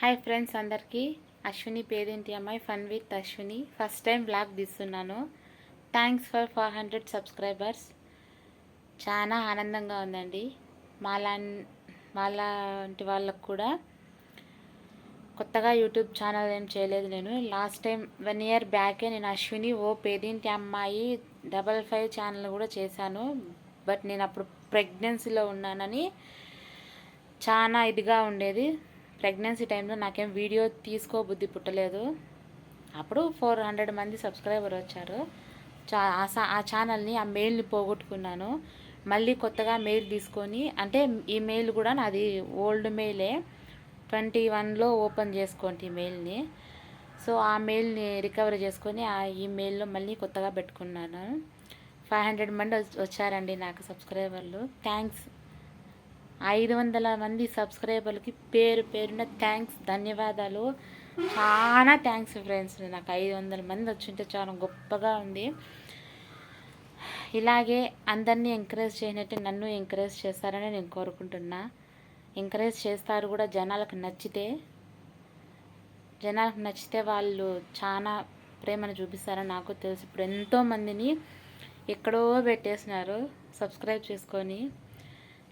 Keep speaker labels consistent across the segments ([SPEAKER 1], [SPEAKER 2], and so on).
[SPEAKER 1] Hi friends అందరికీ. అశ్విని పేరేంటి అమ్మాయి? Fun with Ashwini. First time blog తీస్తున్నాను. Thanks for four hundred subscribers చాలా ఆనందంగా ఉందండి. మాలా మాలాంటి వాళ్ళకు కూడా కొత్తగా యూట్యూబ్ ఛానల్ ఏం చేయలేదు నేను. లాస్ట్ టైం వన్ ఇయర్ బ్యాకే నేను అశ్విని ఓ పేదింటి అమ్మాయి డబల్ ఫైవ్ ఛానల్ కూడా చేశాను. బట్ నేను అప్పుడు ప్రెగ్నెన్సీలో ఉన్నానని చాలా ఇదిగా ఉండేది. ప్రెగ్నెన్సీ టైంలో నాకేం వీడియో తీసుకో బుద్ధి పుట్టలేదు. అప్పుడు ఫోర్ హండ్రెడ్ మంది సబ్స్క్రైబర్ వచ్చారు. చా ఆ ఆ ఛానల్ని ఆ మెయిల్ని పోగొట్టుకున్నాను. మళ్ళీ కొత్తగా మెయిల్ తీసుకొని అంటే ఈ మెయిల్ కూడా నాది ఓల్డ్ మెయిలే. ట్వంటీ వన్లో ఓపెన్ చేసుకోండి ఈ మెయిల్ని. సో ఆ మెయిల్ని రికవర్ చేసుకొని ఆ ఈ మెయిల్లో మళ్ళీ కొత్తగా పెట్టుకున్నాను. ఫైవ్ హండ్రెడ్ మంది వచ్చారండి నాకు సబ్స్క్రైబర్లు. థ్యాంక్స్. ఐదు వందల మంది సబ్స్క్రైబర్లకి పేరు పేరున థ్యాంక్స్ ధన్యవాదాలు. చాలా థ్యాంక్స్ ఫ్రెండ్స్ నాకు ఐదు వందల మంది వచ్చింటే చాలా గొప్పగా ఉంది. ఇలాగే అందరినీ ఎంకరేజ్ చేయనట్టు నన్ను ఎంకరేజ్ చేస్తారని నేను కోరుకుంటున్నా. ఎంకరేజ్ చేస్తారు కూడా జనాలకు నచ్చితే. జనాలకు నచ్చితే వాళ్ళు చాలా ప్రేమను చూపిస్తారని నాకు తెలుసు. ఇప్పుడు ఎంతో మందిని ఎక్కడో పెట్టేసినారు. సబ్స్క్రైబ్ చేసుకొని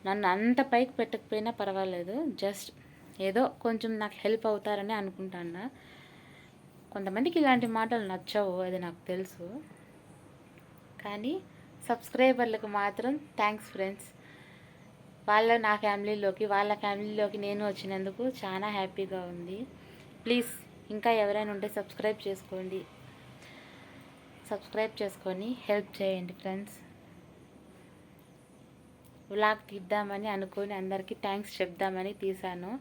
[SPEAKER 1] నన్ను అంత పైకి పెట్టకపోయినా పర్వాలేదు. జస్ట్ ఏదో కొంచెం నాకు హెల్ప్ అవుతారని అనుకుంటాను కొంతమందికి ఇలాంటి మాటలు నచ్చవు అది నాకు తెలుసు. కానీ సబ్స్క్రైబర్లకు మాత్రం థ్యాంక్స్ ఫ్రెండ్స్. వాళ్ళ నా ఫ్యామిలీలోకి వాళ్ళ ఫ్యామిలీలోకి నేను వచ్చినందుకు చాలా హ్యాపీగా ఉంది. ప్లీజ్ ఇంకా ఎవరైనా ఉంటే సబ్స్క్రైబ్ చేసుకోండి. సబ్స్క్రైబ్ చేసుకొని హెల్ప్ చేయండి ఫ్రెండ్స్. వ్లాగ్ తీద్దామని అనుకొని అందరికీ థ్యాంక్స్ చెప్దామని తీశాను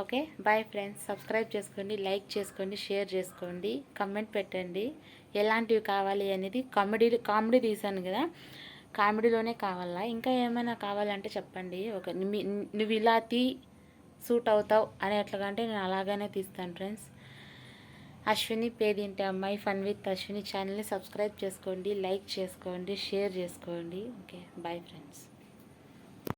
[SPEAKER 1] ఓకే బాయ్ ఫ్రెండ్స్ సబ్స్క్రైబ్ చేసుకోండి లైక్ చేసుకోండి షేర్ చేసుకోండి కమెంట్ పెట్టండి. ఎలాంటివి కావాలి అనేది కామెడీ కామెడీ తీశాను కదా. కామెడీలోనే కావాలా? ఇంకా ఏమైనా కావాలంటే చెప్పండి. ఒక నువ్వు ఇలా తీ సూట్ అవుతావు అనేట్లుగా నేను అలాగనే తీస్తాను ఫ్రెండ్స్ అశ్విని పేదింటి అమ్మాయి? ఫన్ విత్ అశ్విని ఛానల్ని సబ్స్క్రైబ్ చేసుకోండి లైక్ చేసుకోండి షేర్ చేసుకోండి. Okay bye friends